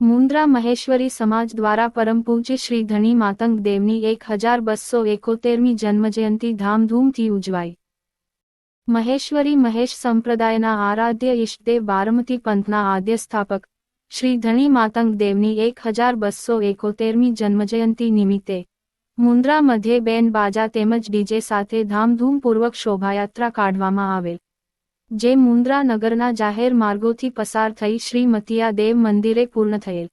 મુન્દ્રા મહેશ્વરી સમાજ દ્વારા પરમ પૂજ્ય શ્રી ધણી માતંગ દેવની એક હજાર બસો એકોતેરમી જન્મજયંતિ ધામધૂમથી ઉજવાઈ. મહેશ્વરી મહેશ સંપ્રદાયના આરાધ્ય ઇષ્ટદેવ બારમતી પંથના આદ્ય સ્થાપક શ્રી ધણી માતંગ દેવની એક હજાર બસો એકોતેરમી જન્મજયંતિ નિમિત્તે મુન્દ્રા મધ્યે બેન બાજા તેમજ ડીજે સાથે ધામધૂમપૂર્વક શોભાયાત્રા કાઢવામાં આવેલ, જે મુન્દ્રા નગરના જાહેર માર્ગોથી પસાર થઈ શ્રી મતિયા દેવ મંદિરે પૂર્ણ થયેલ.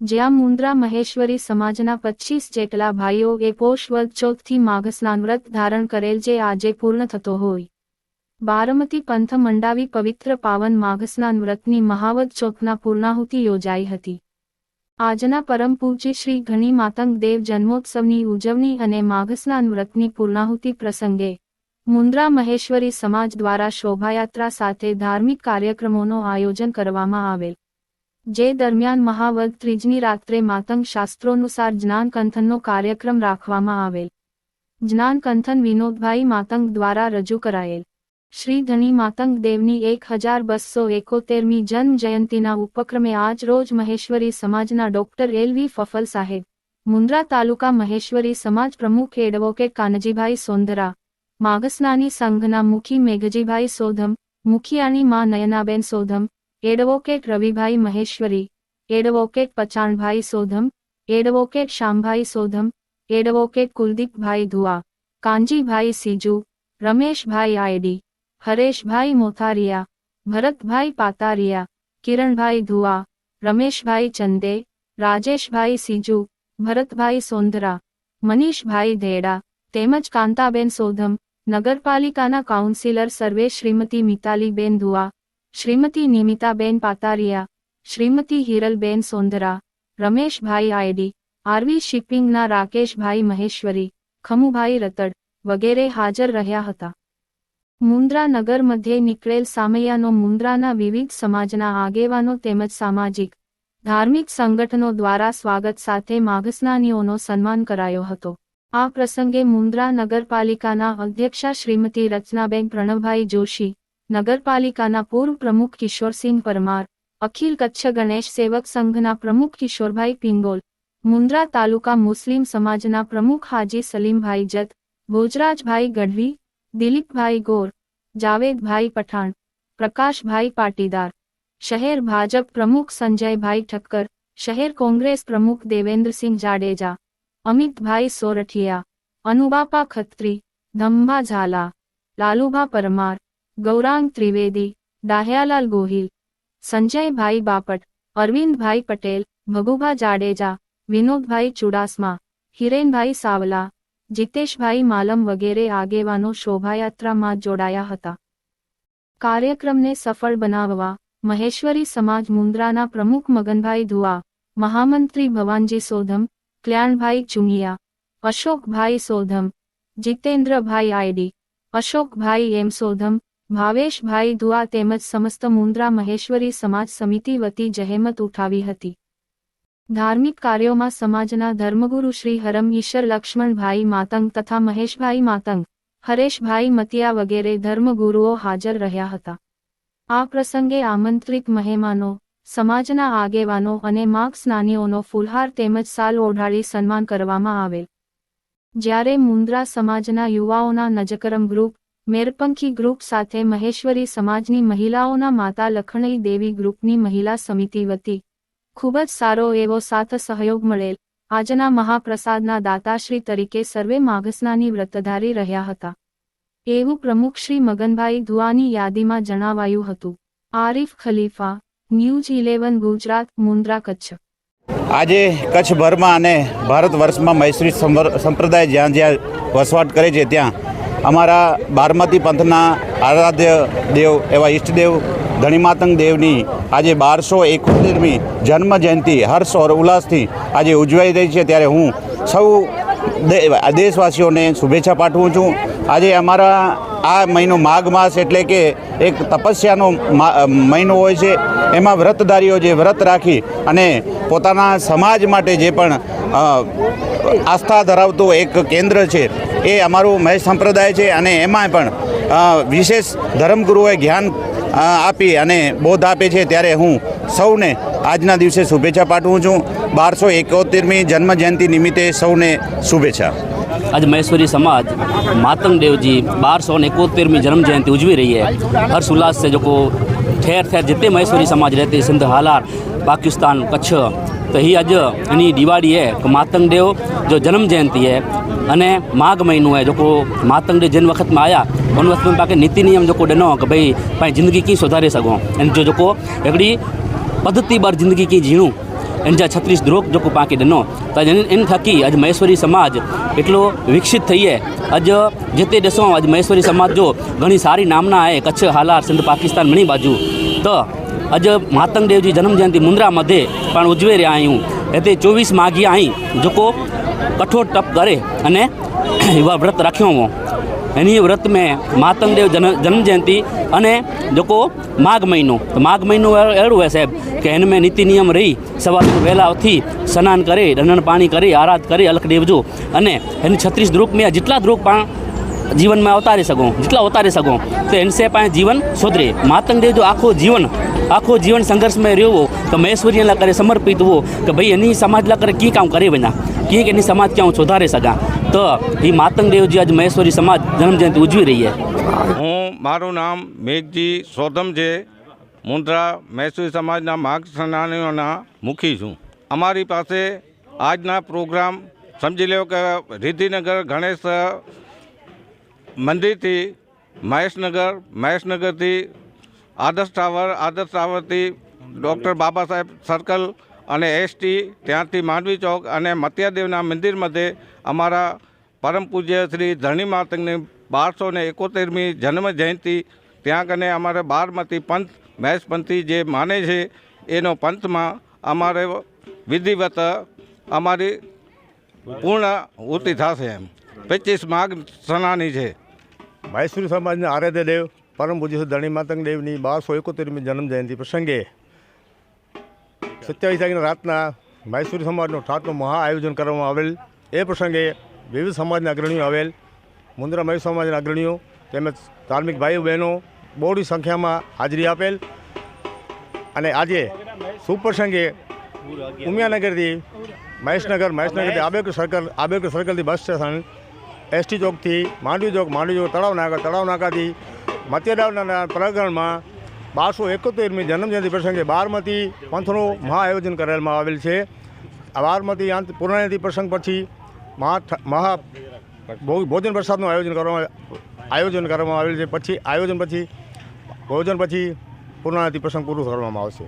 જ્યાં મુન્દ્રા મહેશ્વરી સમાજના પચીસ જેટલા ભાઈઓએ પોષ વદ ચોથથી માઘસ્નાન વ્રત ધારણ કરેલ જે આજે પૂર્ણ થતો હોય. બારમતી પંથ મંડાવી પવિત્ર પાવન માઘસ્નાન વ્રતની મહાવત ચોથના પૂર્ણાહુતિ યોજાઈ હતી. આજના પરમ પૂજ્ય શ્રી ઘણી માતંગ દેવ જન્મોત્સવની ઉજવણી અને માઘસ્નાન વ્રતની પૂર્ણાહુતિ પ્રસંગે મુન્દ્રા મહેશ્વરી સમાજ દ્વારા શોભાયાત્રા સાથે ધાર્મિક કાર્યક્રમોનું આયોજન કરવામાં આવેલ. જે દરમિયાન મહાવર્ગ ત્રીજની રાત્રે માતંગ શાસ્ત્રોનુસાર જ્ઞાન કંથનનો કાર્યક્રમ રાખવામાં આવેલ. જ્ઞાન કંથન વિનોદભાઈ માતંગ દ્વારા રજૂ કરાયેલ. શ્રી ધણી માતંગ દેવની એક હજાર બસો એકોતેરમી જન્મ જયંતિના ઉપક્રમે આજ રોજ મહેશ્વરી સમાજના ડોક્ટર એલ વી ફફલ સાહેબ, મુન્દ્રા તાલુકા મહેશ્વરી સમાજ પ્રમુખ એડવોકેટ કાનજીભાઈ સોંદરા, માગસનાની સંઘના મુખી મેઘજીભાઈ સોધમ, મુખિયાની માં Nayanaben Sodham, advocate Ravibhai Maheshwari, advocate Pachanbhai Sodham, advocate Shambhai Sodham, advocate Kuldeepbhai Dhua Kanjibhai Siju, Rameshbhai Aydi Hareshbhai Motharia, Bharatbhai Pataria, Kiranbhai Dhua Rameshbhai Chande, Rajeshbhai Siju, Bharatbhai Sondara, Manishbhai Dheda, તેમજ કાંતાબેન સોધમ, નગરપાલિકાના councillor સર્વે Shrimati Mitaliben Dhua Shrimati Nimitaben Patariya, Shrimati Hiralben Sondara, Rameshbhai ID, RV શિપિંગના રાકેશભાઈ મહેશ્વરી, ખમુભાઈ રતડ વગેરે હાજર રહ્યા હતા. મુન્દ્રા નગર મધ્યે નીકળેલ સામૈયાનો મુન્દ્રાના વિવિધ સમાજના આગેવાનો તેમજ સામાજિક, ધાર્મિક સંગઠનો દ્વારા સ્વાગત સાથે માઘસ્નાનીઓનો સન્માન કરાયો હતો. આ પ્રસંગે મુન્દ્રા નગરપાલિકાના અધ્યક્ષા શ્રીમતી રચનાબેન પ્રણવભાઈ જોશી, નગરપાલિકાના પૂર્વ પ્રમુખ કિશોરસિંહ પરમાર, અખિલ કચ્છ ગણેશ સેવક સંઘના પ્રમુખ કિશોરભાઈ પિંગોલ મુન્દ્રા તાલુકા મુસ્લિમ સમાજના પ્રમુખ હાજી સલીમભાઈ જત, ભોજરાજભાઈ ગઢવી દિલીપભાઈ ગોર, જાવેદભાઈ પઠાણ, પ્રકાશભાઈ પાટીદાર, શહેર ભાજપ પ્રમુખ સંજયભાઈ ઠક્કર, શહેર કોંગ્રેસ પ્રમુખ દેવેન્દ્રસિંહ જાડેજા, અમિતભાઈ સોરઠિયા, અનુબાપા ખત્રી ધમ્બા ઝાલા, લાલુભા પરમાર, ગૌરાંગ ત્રિવેદી દાહ્યાલાલ ગોહિલ, સંજયભાઈ બાપટ, અરવિંદભાઈ પટેલ, ભગુભા જાડેજા, વિનોદભાઈ ચુડાસમા, હિરેનભાઈ સાવલા જીતેશભાઈ માલમ વગેરે આગેવાનો શોભાયાત્રામાં જોડાયા હતા. કાર્યક્રમને સફળ બનાવવા મહેશ્વરી સમાજ મુન્દ્રાના પ્રમુખ મગનભાઈ ધુઆ, મહામંત્રી ભવાનજી સોધમ, કલ્યાણભાઈ ચુંગિયા, અશોકભાઈ સોધમ, જીતેન્દ્રભાઈ આયડી અશોકભાઈ એમ સોધમ, ભાવેશભાઈ ધુઆ તેમજ સમસ્ત મુન્દ્રા મહેશ્વરી સમાજ સમિતિ વતી જહેમત ઉઠાવી હતી. ધાર્મિક કાર્યોમાં સમાજના ધર્મગુરુ શ્રી હરમ ઈશ્વર લક્ષ્મણભાઈ માતંગ તથા મહેશભાઈ માતંગ, હરેશભાઈ મતિયા વગેરે ધર્મગુરુઓ હાજર રહ્યા હતા. આ પ્રસંગે આમંત્રિત મહેમાનો, સમાજના આગેવાનો અને માર્ગ સ્નાનીઓનો ફુલહાર તેમજ સાલ ઓઢાડી સન્માન કરવામાં આવેલ. જ્યારે મુન્દ્રા સમાજના યુવાઓના નજકરમ ગ્રુપ, મેરપંખી ગ્રુપ સાથે મહેશ્વરી સમાજની મહિલાઓના માતા લખણઈ દેવી ગ્રુપની મહિલા સમિતિ વતી ખૂબ જ સારો એવો સાથ સહયોગ મળેલ. આજના મહાપ્રસાદના દાતાશ્રી તરીકે સર્વે માઘસ્નાની વ્રતધારી રહ્યા હતા. એવું પ્રમુખ શ્રી મગનભાઈ ધુઆની યાદીમાં જણાવાયું હતું. Arif Khalifa, news eleven, Gujarat, Mundra, Kutch. આજે કચ્છભરમાં અને ભારત વર્ષમાં મૈત્રી સંવર- સંપ્રદાય જ્યાં જ્યાં વસવાટ કરે છે, ત્યાં અમારા બારમતી પંથના આરાધ્ય દેવ એવા ઈષ્ટદેવ ધણીમાતંગ દેવની આજે બારસો એકોતેરમી જન્મ જયંતિ હર્ષ ઓર ઉલ્લાસથી આજે ઉજવાઈ રહી છે. ત્યારે હું સૌ દેશવાસીઓને શુભેચ્છા પાઠવું છું. આજે અમારા આ મહિનો માઘ માસ એટલે કે એક તપસ્યાનો મહિનો હોય છે. એમાં વ્રતધારીઓ જે વ્રત રાખી અને પોતાના સમાજ માટે જે પણ આસ્થા ધરાવતું એક કેન્દ્ર છે, એ અમારું મહેશ સંપ્રદાય છે અને એમાં પણ વિશેષ ધર્મગુરુએ જ્ઞાન આપી અને બોધ આપે છે. ત્યારે હું સૌને આજના દિવસે શુભેચ્છા પાઠવું છું. બારસો એકોતેરમી જન્મ જયંતિ નિમિત્તે સૌને શુભેચ્છા. આજ મહેશ્વરી સમાજ માતંગદેવજી બારસો ને એકોતેરમી જન્મજયંતિ ઉજવી રહી है હર્ષ ઉલ્લાસ से जो ઠેર ઠેર जितने महेश्वरी समाज रहते सिंध हालार पाकिस्तान कच्छ તો એ આજ એની દિવાળી હે કે માતંગદેવ જો જન્મ જયંતિ હે અને માઘ મહિનો હે જોકો માતંગદેવ જેન વખતમાં આવ્યા ઉન વખત પાકે નીતિ નિયમ જોકો ॾिनो કે ભાઈ पंहिंजी ज़िंदगी कीअं सुधारे सघूं ऐं जो जेको हिकिड़ी पद्धति ॿार ज़िंदगी कीअं जीणूं ಎಂಜ ಛತ್ರೀಸ್ ದ್ರೋಕ್ ಜೊಕು ಪಾಂಕೆ ॾिनो त इन इन थकी अॼु महेश्वरी समाज एतिरो विकसित थी आहे अॼु जिते ॾिसूं अॼु महेश्वरी समाज जो घणी सारी नामना आहे कच्छ हालार सिंध पाकिस्तान मिणी बाजू त अॼु मातंग देव जी जनम जयंती मुंद्रा मधे पाण उजवे रहिया आहियूं हिते चोवीस माघी आहीं जेको कठोर तप करे अने उहा विर्त रखियो हुओ એની વ્રત મેં માતંગદેવ જન જન્મ જયંતિ અને લોકો માઘ મહિનો. તો માઘ મહિનો એવડું હોય સાહેબ કે એને મેં નીતિ નિયમ રહી, સવાર વહેલાથી સ્નાન કરી રનન પાણી કરી, આરાધ કરી, અલખ દેવજો. અને એની છત્રીસ ધ્રુપ મેં જેટલા ધ્રુપ પણ જીવનમાં ઉતારી શકું, જેટલા ઉતારી શકું, તો એનસે પાસે જીવન સુધરે. માતંગદેવ જો આખું જીવન આખું જીવન સંઘર્ષમાં રહેવો તો મહેશ્વરીના કરે સમર્પિત હોવો કે ભાઈ એની સમાજના કરે કી કામ કરી બના કી એની સમાજ ક્યાં સુધારી શકા? તો એ માતંગ દેવજી આજ મહેશ્વરી સમાજ જન્મજયંતિ ઉજવી રહી છે. હું મારું નામ મેઘજી સોધમ છે. મુન્દ્રા મૈસૂરી સમાજના માર્ગ સેનાનીઓના મુખી છું. અમારી પાસે આજના પ્રોગ્રામ સમજી લો કે રિદ્ધિનગર, ગણેશ મંદિરથી મહેશનગર, મહેશનગરથી આદર્શ ટાવર, આદર્શ ટાવરથી ડૉક્ટર બાબા સાહેબ સર્કલ અને એસટી ત્યાંથી માંડવી ચોક અને મત્યાદેવના મંદિર મધ્યે અમારા પરમ પૂજ્ય શ્રી ધરણી માતંગની બારસો ને એકોતેરમી જન્મ જયંતિ, ત્યાં કને અમારે બારમતી પંથ મહેશપંથી જે માને છે, એનો પંથમાં અમારે વિધિવત અમારી પૂર્ણ ઉતિ થશે એમ. પચીસ માઘ સનાની છે. મહેશ્વરી સમાજના આરાધ્ય દેવ, પરમ પૂજ્ય ધરણી માતંગ દેવની બારસો એકોતેરમી જન્મ જયંતિ પ્રસંગે સત્યાવીસ તારીખના રાતના મહેશ્વરી સમાજનું ઠાટનું મહા આયોજન કરવામાં આવેલ. એ પ્રસંગે વિવિધ સમાજના અગ્રણીઓ આવેલ. મુન્દ્રા મહેશ સમાજના અગ્રણીઓ તેમજ ધાર્મિક ભાઈઓ બહેનો બહોળી સંખ્યામાં હાજરી આપેલ. અને આજે સુપ્રસંગે ઉમિયાનગરથી મહેશનગર, મહેશનગરથી આબેકર સર્કલ આબેકર સર્કલથી બસ સ્ટેશન, એસટી ચોકથી માંડવી ચોક માંડવી ચોક, તળાવ નાકા તળાવ નાકાથી પ્રકરણમાં બારસો એકોતેરમી જન્મજયંતિ પ્રસંગે બારમતી પંથનું મહા આયોજન કરવામાં આવેલ છે. બારમતી અંત પૂર્ણાનિધિ પ્રસંગ પછી મહા મહા ભોજન પ્રસાદનું આયોજન કરવામાં આયોજન કરવામાં આવેલ છે. પછી, આયોજન પછી, ભોજન પછી પૂર્ણાયતિ પ્રસંગ પૂરું કરવામાં આવશે.